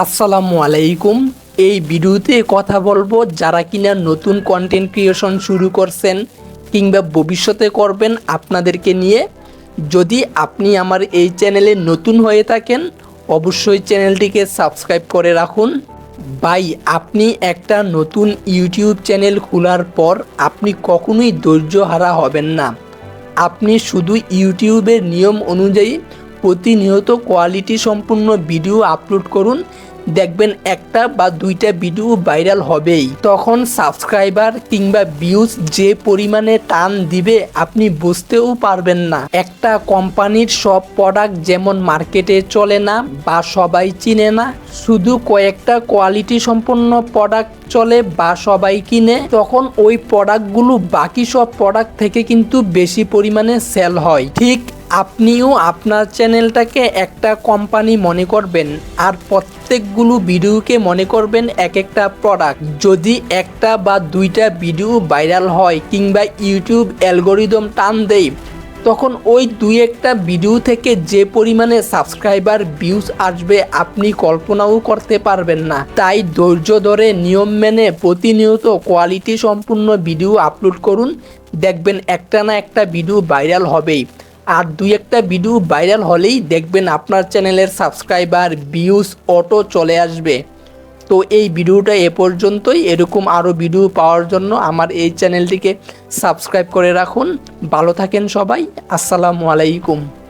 আসসালামু আলাইকুম। এই ভিডিওতে কথা বলব যারা কিনা নতুন কন্টেন্ট ক্রিয়েশন শুরু করছেন কিংবা ভবিষ্যতে করবেন আপনাদেরকে নিয়ে। যদি আপনি আমার এই চ্যানেলে নতুন হয়ে থাকেন, অবশ্যই চ্যানেলটিকে সাবস্ক্রাইব করে রাখুন। ভাই, আপনি একটা নতুন ইউটিউব চ্যানেল খোলার পর আপনি কখনোই ধৈর্যহারা হবেন না। আপনি শুধু ইউটিউবের নিয়ম অনুযায়ী প্রতিনিয়ত কোয়ালিটি সম্পূর্ণ ভিডিও আপলোড করুন। দেখবেন একটা বা দুইটা ভিডিও ভাইরাল হবেই। তখন সাবস্ক্রাইবার কিংবা ভিউজ যে পরিমাণে টান দিবে, আপনি বুঝতেও পারবেন না। একটা কোম্পানির সব প্রোডাক্ট যেমন মার্কেটে চলে না বা সবাই চিনে না, শুধু কয়েকটা কোয়ালিটি সম্পন্ন প্রোডাক্ট চলে বা সবাই কিনে, তখন ওই প্রোডাক্টগুলো বাকি সব প্রোডাক্ট থেকে কিন্তু বেশি পরিমাণে সেল হয়। ঠিক আপনিও আপনার চ্যানেলটাকে একটা কোম্পানি মনে করবেন আর প্রত্যেকগুলো ভিডিওকে মনে করবেন এক একটা প্রোডাক্ট যদি একটা বা দুইটা ভিডিও ভাইরাল হয় কিংবা ইউটিউব অ্যালগোরিদম টান দেয়, তখন ওই দুই একটা ভিডিও থেকে যে পরিমাণে সাবস্ক্রাইবার ভিউজ আসবে আপনি কল্পনাও করতে পারবেন না। তাই ধৈর্য ধরে নিয়ম মেনে প্রতিনিয়ত কোয়ালিটি সম্পূর্ণ ভিডিও আপলোড করুন। দেখবেন একটা না একটা ভিডিও ভাইরাল হবেই। আর দুই একটা ভিডিও ভাইরাল হলেই দেখবেন আপনার চ্যানেলের সাবস্ক্রাইবার ভিউজ অটো চলে আসবে। তো এই ভিডিওটা এ পর্যন্তই। এরকম আরও ভিডিও পাওয়ার জন্য আমার এই চ্যানেলটিকে সাবস্ক্রাইব করে রাখুন। ভালো থাকেন সবাই। আসসালামু আলাইকুম।